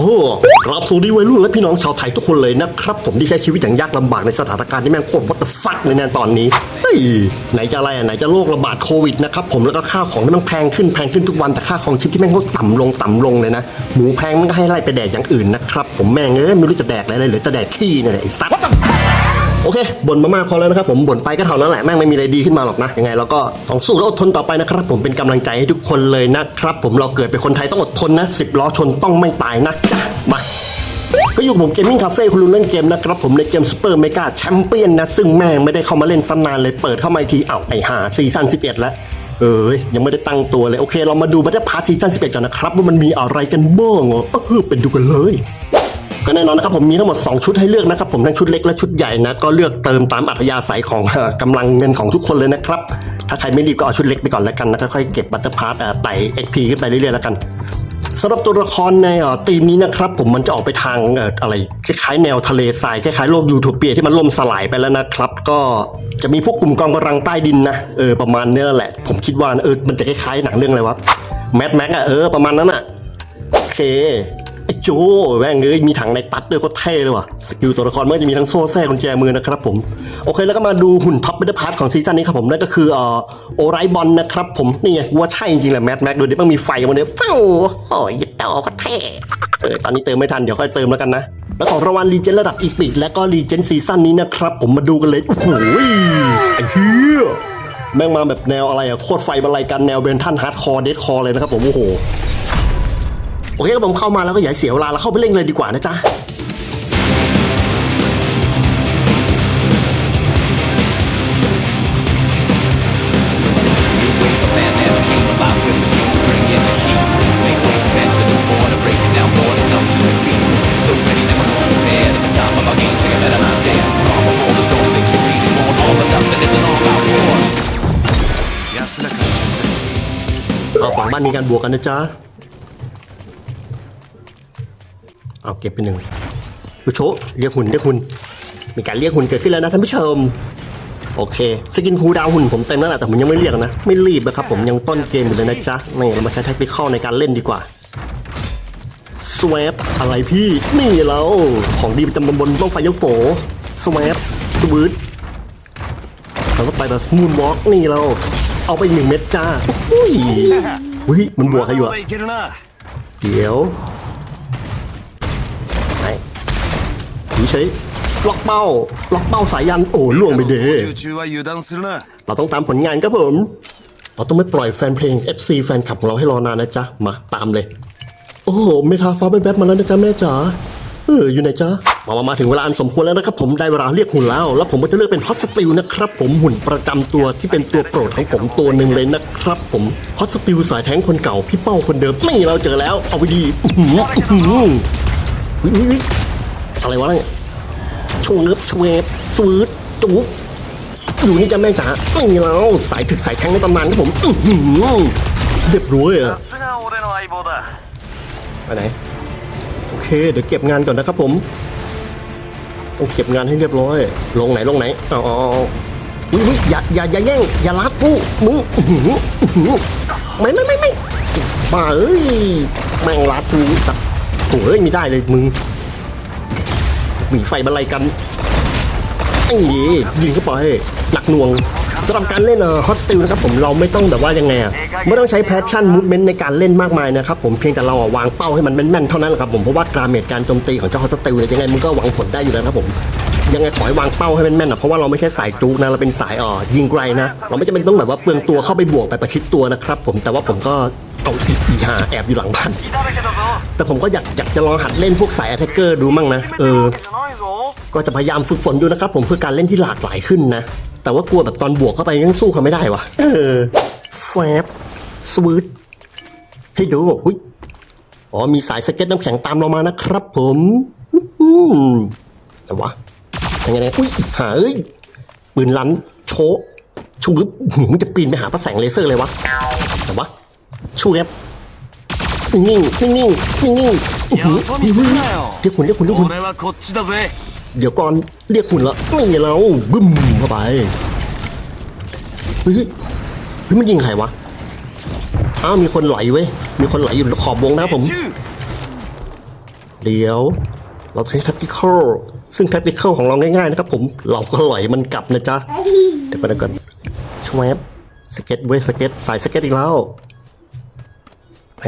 อ้กราบสวัสดีวัยรุ่นและพี่น้องชาวไทยทุกคนเลยนะครับ ผมที่ใช้ชีวิตอย่างยากลำบากในสถานการณ์ที่แม่งโคตรวัตฟักเลยนะตอนนี้เฮ้ยไหนจะอะไรอะไหนจะโรคระบาดโควิดนะครับผมแล้วก็ค่าของที่มันแพงขึ้นแพงขึ้นทุกวันแต่ค่าของชีพที่แม่งก็ต่ำลงต่ำลงเลยนะหมูแพงมันก็ให้ไล่ไปแดกอย่างอื่นนะครับผมแม่งเอ้ยไม่รู้จะแดกอะไรเลยหรือจะแดกขี้นี่แหละไอ้สัตว์ โอเคบ่นมามากพอแล้วนะครับผมบ่นไปก็เท่านั้นแหละแม่งไม่มีอะไรดีขึ้นมาหรอกนะยังไงเราก็ต้องสู้และอดทนต่อไปนะครับ ผมเป็นกำลังใจให้ทุกคนเลยนะครับ ผมเราเกิดเป็นคนไทยต้องอดทนนะสิบล้อชนต้องไม่ตายนะจ้ะมาก็อยู่กับผมเกมมิ่งคาเฟ่คุณลุงเล่นเกมนะครับ ผมในเกมซูเปอร์เมกาแชมเปี้ยนนะ ซึ่งแม่งไม่ได้เข้ามาเล่นซ้ำนานเลยเปิดเข้ามาอีกทีอ้าไอ้ห่าซีซั่น11 แล้ว เอ้ยยังไม่ได้ตั้งตัวเลย โอเค เรามาดูบัตเตอร์พาร์ทซีซั่น11 กันนะครับ ว่ามันมีอะไรกันบ้างอะเออเป็นดูกันเลย ก็แน่นอนนะครับผมมีทั้งหมด 2 ชุดให้เลือกนะครับผมทั้งชุดเล็กและชุดใหญ่นะก็เลือกเติมตามอัธยาศัยของเอ่อกำลังเงินของทุกคนเลยนะครับ ถ้าใครไม่รีบก็เอาชุดเล็กไปก่อนแล้วกันนะค่อยๆเก็บบัตเตอร์พาร์ตไต่ XP ขึ้นไปเรื่อยๆแล้วกันสำหรับตัวละครในเอ่อทีมนี้นะครับผมมันจะออกไปทางอะไรคล้ายๆแนวทะเลทรายคล้ายๆโลกยูโทเปียที่มันล่มสลายไปแล้วนะครับ ก็จะมีพวกกลุ่มกองกำลังใต้ดินนะเออประมาณนี้แหละ ผมคิดว่าเออมันจะคล้ายๆหนังเรื่องอะไรวะแมทแม็กอะเออประมาณนั้นอะโอเค โจแม่งเอ้ยมีถังในตัดด้วยก็เท่เลยว่ะสกิลตัวละครมันก็จะมีทั้งโซ่แท้กุญแจมือนะครับผมโอเคแล้วก็มาดูหุ่นท็อปเบเตอร์พาร์ทของซีซั่นนี้ครับผมนั่นก็คือเอ่อโอไรบอลนะครับผมนี่ไงกูว่าใช่จริงๆแหละแมทแม็กดูดิมันมีไฟมันเนี่ยฟ้าวโอ้ยยิบเต่าก็เท่เออตอนนี้เติมไม่ทันเดี๋ยวค่อยเติมแล้วกันนะแล้วของรางวัลรีเจนระดับอีพิกและก็รีเจนซีซั่นนี้นะครับผมมาดูกันเลยโอ้โหไอ้เหี้ยแม่งมาแบบแนวอะไรอะโคตรไฟบรรลัยกันแนวเบนทันฮาร์ดคอร์เดดคอร์เลยนะครับผมโอ้โห โอเคครับผมเข้ามาแล้วก็อย่าเสียเวลาเราเข้าไปเล่นเลยดีกว่านะจ๊ะเอาฝั่งบ้านมีการบวกกันนะจ๊ะ เอาเก็บไปหนึ่งยูโชเรียกหุ่นเรียกหุ่นมีการเรียกหุ่นเกิดขึ้นแล้วนะท่านผู้ชมโอเค สกินคูดาวหุ่นผมเต็มแล้วแหละแต่ผมยังไม่เรียกนะ ไม่รีบนะครับ ผมยังต้นเกมอยู่เลยนะจ๊ะนี่เรามาใช้แท็กติคอลในการเล่นดีกว่าสวปอะไรพี่ นี่เราของดีประจำตำบลต้องไฟยังโฝสวปสวืดแล้วก็ไปแบบมูนวอล์กนี่เรา เอาไปหนึ่งเม็ดจ้าอุ้ยวิมันบวกใครอยู่อะเดี๋ยว อยู่เฉยล็อกเป้า ล็อกเป้าสายยัน โอ้ล่วงไปเด้ 操縦中は油断するな เราต้องตามผลงานครับผม เราต้องไม่ปล่อยแฟนเพลง FC แฟนคลับของเราให้รอนานนะจ๊ะ มาตามเลย โอ้โหเมทาฟ้าแป๊บๆมาแล้วนะจ๊ะแม่จ๋า เอออยู่ไหนจ๊ะ มามามาถึงเวลาอันสมควรแล้วนะครับผมได้เวลาเรียกหุ่นแล้ว แล้วผมก็จะเลือกเป็นฮอตสติลนะครับผมหุ่นประจำตัวที่เป็นตัวโปรดของผมตัวหนึ่งเลยนะครับผมฮอตสติลสายแท้งคนเก่าพี่เป้าคนเดิมนี่เราเจอแล้วเอาไปดีอื้อหืออื้อหือวิวิวิอะไรวะเนี่ยโ ชว์เลิฟชเวฟสวืดจุ๊บ อยู่นี่จะแม่จ๋านี่เราสายถึกสายแทงในตำนานครับผมอื้อหือเรียบร้อยอะ さすが俺の相棒だ ไปไหน โอเค เดี๋ยวเก็บงานก่อนนะครับผม ต้องเก็บงานให้เรียบร้อย ลงไหนลงไหนเอาเอาเอาอุ้ยอุ้ยอย่าอย่าอย่าแย่ง อย่าลัดกูมึงอื้อหืออื้อหือไม่ไม่ไม่ไม่บ้าเอ้ยแม่งลัดกูสัตว์โอ้ยไม่ได้เลยมึง หมีไฟบรรลัยกันไอ้ยิงเข้าไปหนักหน่วงสำหรับการเล่นเอ่อฮอสติลนะครับผมเราไม่ต้องแบบว่ายังไงอะไม่ต้องใช้แพชชั่นมูฟเมนต์ในการเล่นมากมายนะครับผมเพียงแต่เราอะวางเป้าให้มันแม่นๆเท่านั้นแหละครับผมเพราะว่ากราเมจการโจมตีของเจ้าฮอสติลเนี่ยยังไงมันก็หวังผลได้อยู่แล้วครับผม ยังไงขอให้วางเป้าให้แม่นๆนะเพราะว่าเราไม่ใช่สายจุนะเราเป็นสายอ่อยิงไกลนะ เราไม่จำเป็นต้องแบบว่าเปลืองตัวเข้าไปบวกไปประชิดตัวนะครับ ผมแต่ว่าผมก็เอาอีอีหาแอบอยู่หลังบ้านแต่ผมก็อยากอยากจะลองหัดเล่นพวกสายแอทแทกเกอร์ดูมั่งนะเออ ก็จะพยายามฝึกฝนดูนะครับ ผมเพื่อการเล่นที่หลากหลายขึ้นนะ แต่ว่ากลัวแบบตอนบวกเข้าไปยังสู้เขาไม่ได้วะเออแฟบสวิตให้ดูอกหุ้ยอ๋อมีสายสเก็ตน้ำแข็งตามเรามานะครับ ผมแต่ว่า ยังไงนะอุ้ยหาเอ้ยปืนลั้นโชชูรึบมึงจะปีนไปหาพระแสงเลเซอร์เลยวะแต่วะชูแรบนิ่งนิ่งนิ่งนิ่งนิ่งเรียกคุณเรียกคุณเรียกคุณเดี๋ยวก่อนเรียกคุณละนี่ไงเราบึ้มเข้าไปเฮ้ยเฮ้ยมันยิงใครวะอ้าวมีคนไหลเว้ยมีคนไหลอยู่ขอบวงนะผม เดี๋ยว เราใช้ทัตติคอล ซึ่งแท็กติคเของเราง่ายๆนะครับผมเราก็ไอยมันกลับนะจ๊ะเดี๋ยวก่อนเดี๋ยวก่อนชวยสเก็ตเว้ยสเก็ตสายสเก็ตอีกแล้ว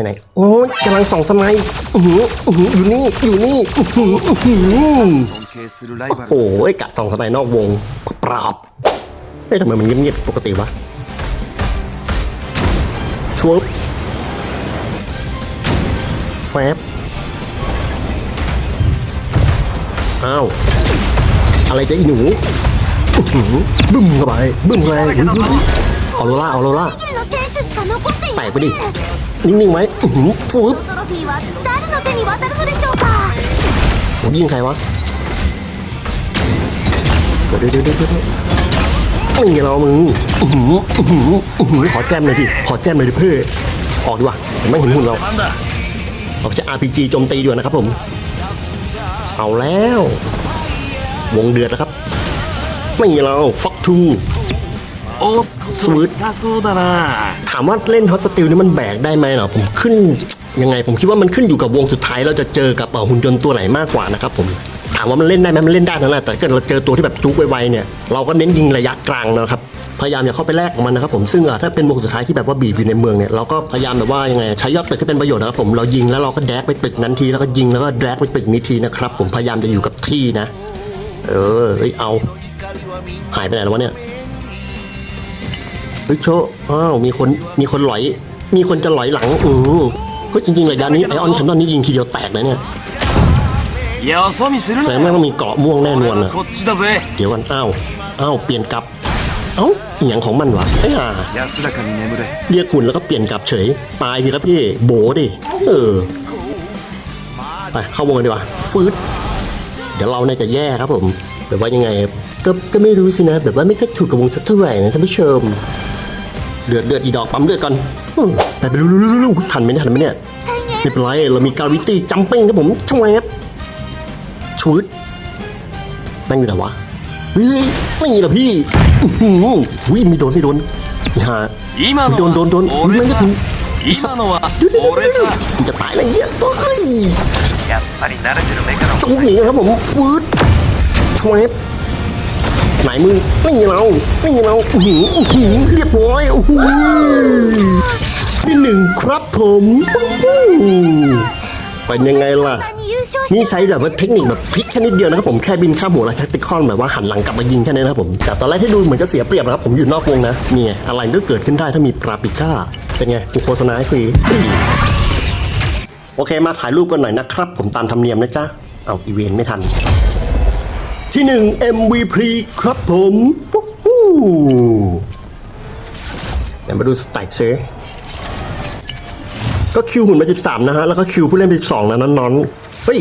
ไหนๆโอ้ยกำลังส่องสมัยอืออืออยู่นี่อยู่นี่อือหืออือหือโอ้ยหกะส่องสมัยนอกวงปราบเอ๊ะทำไมมันเงียบๆปกติวะชวบแฟบ อ้าว อะไรจะอีหนูบึ้มเข้าไปบึ้มแรงออโรล่าออโรล่าแตกไปดิ นิ่งๆไว้ฟูบผมยิงใครวะ เดี๋ยวเดี๋ยวเดี๋ยวมึงอย่าเรามึงขอแก้มหน่อยดิ ขอแก้มหน่อยดิเพื่อออกดีกว่าไม่เห็นหุ่นเรา เราจะ RPG โจมตีด่วนนะครับผม เอาแล้ว วงเดือดแล้วครับ ไม่เราฟักทูโอ้สวิตถามว่าเล่นฮอตสติลนี่มันแบกได้ไหมเหรอผมขึ้น ยังไงผมคิดว่ามันขึ้นอยู่กับวงสุดท้ายเราจะเจอกับหุ่นยนต์ตัวไหนมากกว่านะครับผมถามว่ามันเล่นได้ไหมมันเล่นได้นั่นแหละแต่ถ้าเกิดเราเจอตัวที่แบบจุกไวๆเนี่ยเราก็เน้นยิงระยะกลางนะครับพยายามอย่าเข้าไปแลกมันนะครับผมซึ่งถ้าเป็นวงสุดท้ายที่แบบว่าบีบอยู่ในเมืองเนี่ยเราก็พยายามแบบว่ายังไงใช้ยอดตึกให้เป็นประโยชน์นะครับผมเรายิงแล้วเราก็แดกไปตึกนั้นทีแล้วก็ยิงแล้วก็แดกไปตึกนี้ทีนะครับผมพยายามจะอยู่กับที่นะ เออเอ้ยเอา หายไปไหนแล้ววะเนี่ยเฮ้ยโชว์อ้าวมีคนมีคนหลอย มีคนจะหลอยหลังอือ ก็จริงๆเลยดานนี้ไอออนแคมป์ด้านนี้ยิงทีเดียวแตกนะเนี่ยแสดงว่าต้องมีเกาะม่วงแน่นวนนะเดี๋ยวกันอ้าวอ้าวเปลี่ยนกลับเอ้าอวียงของมันวะไอ้ห่เรียกคุณแล้วก็เปลี่ยนกลับเฉย ตายสิครับพี่ โบดิ เออ ไปเข้าวงกันดีกว่าฟืดเดี๋ยวเราเนี่ยจะแย่ครับผม แบบว่ายังไง ก็ก็ไม่รู้สินะ แบบว่าไม่ค่อยถูกกับวงสักเท่าไหร่นะท่านผู้ชม เดือดเดือดอีดอกปั๊มเดือดก่อน แต่ไปรู้ๆๆทันไหมทันไหมเนี่ยไม่เป็นไรเรามีการิตี้จัมปิ้งครับผมช่วยครับชุดนั่งอยู่ไหนวะเฮ้ยนี่เหรอพี่อุ้ยมีโดนไม่โดนฮะมีโดนโดนโดนไม่ได้ถูกจะตายอะไรเงี้ยเฮ้ยจุกหนีครับผมฟืดช่วย ไหนมือนี่เรานี่เราอื้อหืออื้อหือเรียบร้อยโอ้โหที่หนึ่งครับผมเป็นยังไงล่ะ นี่ใช้แบบว่าเทคนิคแบบพลิกแค่นิดเดียวนะครับผมแค่บินข้ามหัวแล้วทักติคอนแบบว่าหันหลังกลับมายิงแค่นี้นะครับผมแต่ตอนแรกที่ดูเหมือนจะเสียเปรียบนะครับผมอยู่นอกวงนะเนี่ยอะไรก็เกิดขึ้นได้ถ้ามีปราปิก้าเป็นไงกูโฆษณาให้ฟรีโอเคมาถ่ายรูปกันหน่อยนะครับผมตามธรรมเนียมนะจ๊ะเอาอีเวนไม่ทัน ที่หนึ่ง MVP ครับผมวู้ฮู้เดี๋ยวมาดูสแต็กซิก็คิวหุ่นมา13 นะฮะ แล้วก็คิวผู้เล่นไป 12 นะนอนเฮ้ย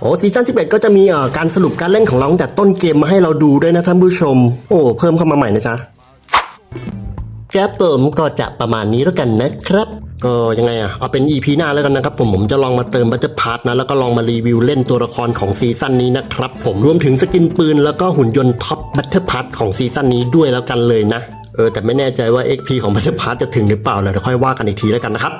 โอ้ซีซั่น11 ก็จะมีเอ่อการสรุปการเล่นของเราตั้งแต่ต้นเกมมาให้เราดูด้วยนะท่านผู้ชม โอ้เพิ่มเข้ามาใหม่นะจ๊ะครับผมก็จะประมาณนี้แล้วกันนะครับ ก็ยังไงอะเอาเป็น EP หน้าแล้วกันนะครับผมผมจะลองมาเติมบัตเตอร์พาร์ตนะ แล้วก็ลองมารีวิวเล่นตัวละครของซีซั่นนี้นะครับผมรวมถึงสกินปืนแล้วก็หุ่นยนต์ท็อปบัตเตอร์พาร์ตของซีซั่นนี้ด้วยแล้วกันเลยนะ เออแต่ไม่แน่ใจว่า XP ของบัตเตอร์พาร์ตจะถึงหรือเปล่าเดี๋ยวค่อยว่ากันอีกทีแล้วกันนะครับ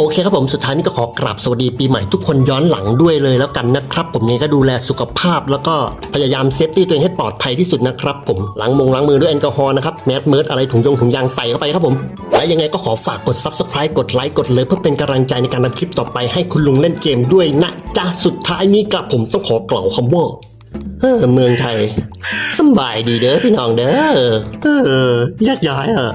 โอเคครับผมสุดท้ายนี้ก็ขอกราบสวัสดีปีใหม่ทุกคนย้อนหลังด้วยเลยแล้วกันนะครับ ผมยังก็ดูแลสุขภาพ แล้วก็พยายามเซฟตี้ตัวเองให้ปลอดภัยที่สุดนะครับผมล้างมงล้างมือด้วยแอลกอฮอล์นะครับแมสเมิร์ดอะไรถุงยงถุงยางใส่เข้าไปครับผม และยังไงก็ขอฝากกด subscribe กดไลค์กดเลยเพื่อเป็นกำลังใจในการทำคลิปต่อไปให้คุณลุงเล่นเกมด้วยนะจ้าสุดท้ายนี้กับผมต้องขอกล่าวคำว่าเออเมืองไทยสบายดีเด้อพี่น้องเด้อเออแยกย้ายอะ